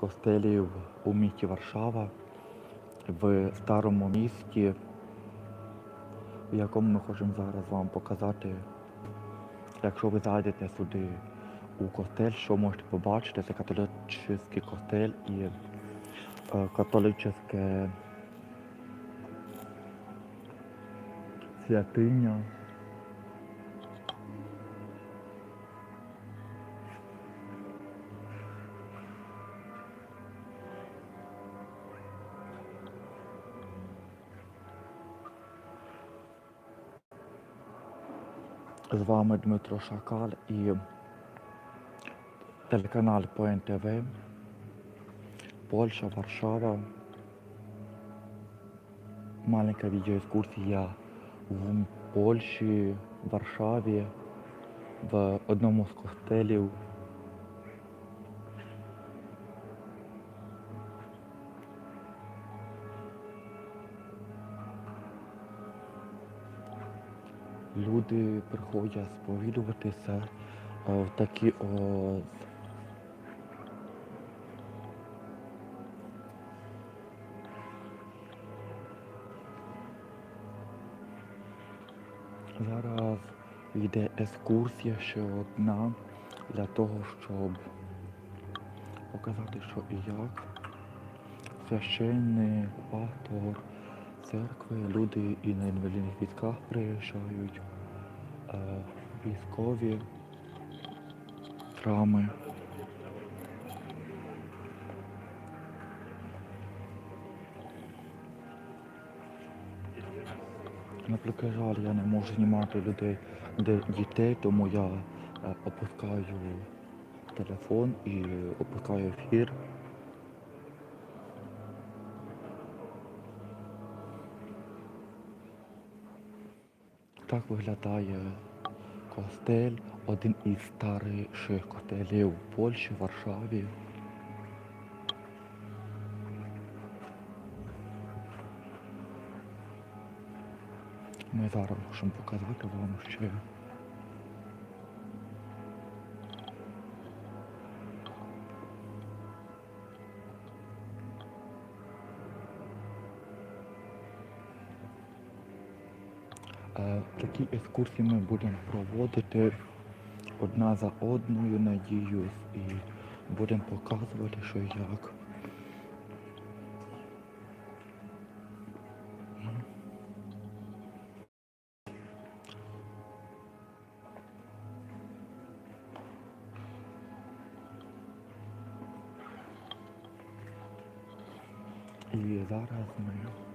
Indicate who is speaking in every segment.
Speaker 1: костелів у місті Варшава, в старому місті, в якому ми хочемо зараз вам показати. Якщо ви зайдете сюди у костель, що можете побачити, це католицький костель і е, католицьке святиня. З вами Дмитро Шакаль і телеканал ПНТВ, Польща, Варшава. Маленька відеоекскурсія в Польщі, Варшаві, в одному з костелів. Люди приходять сповідуватися е, в такі о, Зараз йде екскурсія ще одна для того, щоб показати, що і як. Священник, пастор, церкви, люди і на інвалідних візках приїжджають, е, військові, храми. Наприклад, жаль, я не можу знімати людей, де дітей, тому я е, опускаю телефон і опускаю ефір. Так виглядає костель, один із старіших костелів в Польщі, в Варшаві. Ми зараз можемо показати вам ще. Такі екскурсії ми будемо проводити одна за одною, надіюсь, і будемо показувати, що як. І зараз ми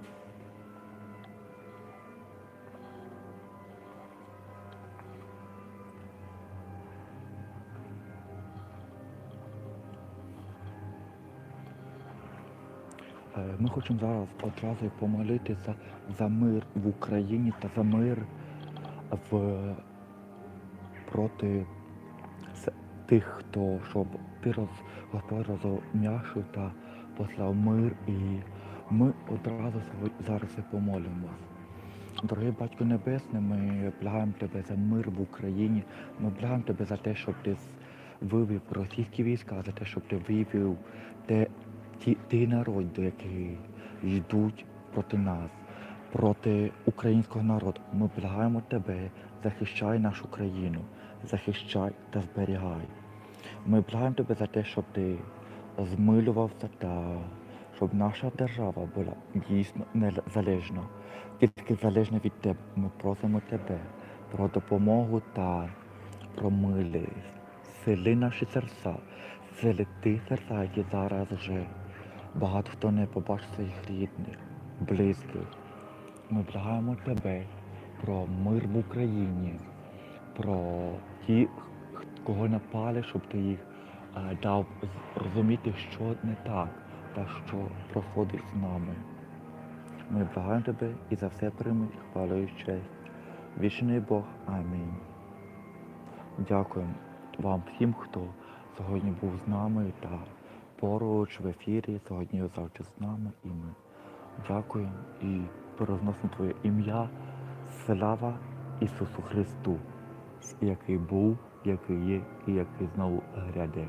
Speaker 1: Ми хочемо зараз одразу помолитися за мир в Україні та за мир в проти тих, хто щоб ти Господь розум'яшив та послав мир, і ми одразу зараз і помолимось. Дорогий Батько Небесний, ми благаємо тебе за мир в Україні. Ми благаємо тебе за те, щоб ти вивів російські війська, за те, щоб ти вивів те, ті, ті народи, які йдуть проти нас, проти українського народу. Ми благаємо тебе, захищай нашу країну, захищай та зберігай. Ми благаємо тебе за те, щоб ти змилювався та щоб наша держава була дійсно незалежна, тільки залежна від тебе. Ми просимо тебе про допомогу та про милість. Сили наші серця, сили ті серця, які зараз вже багато хто не побачив своїх рідних, близьких. Ми благаємо тебе про мир в Україні, про ті, кого напали, щоб ти їх а, дав розуміти, що не так та що проходить з нами. Ми благаємо тебе і за все прийми хвалу і честь. Вічний Бог. Амінь. Дякуємо вам всім, хто сьогодні був з нами та поруч в ефірі, сьогодні завжди з нами. І ми дякуємо і переносимо Твоє ім'я. Слава Ісусу Христу, який був, який є і який знову гряде.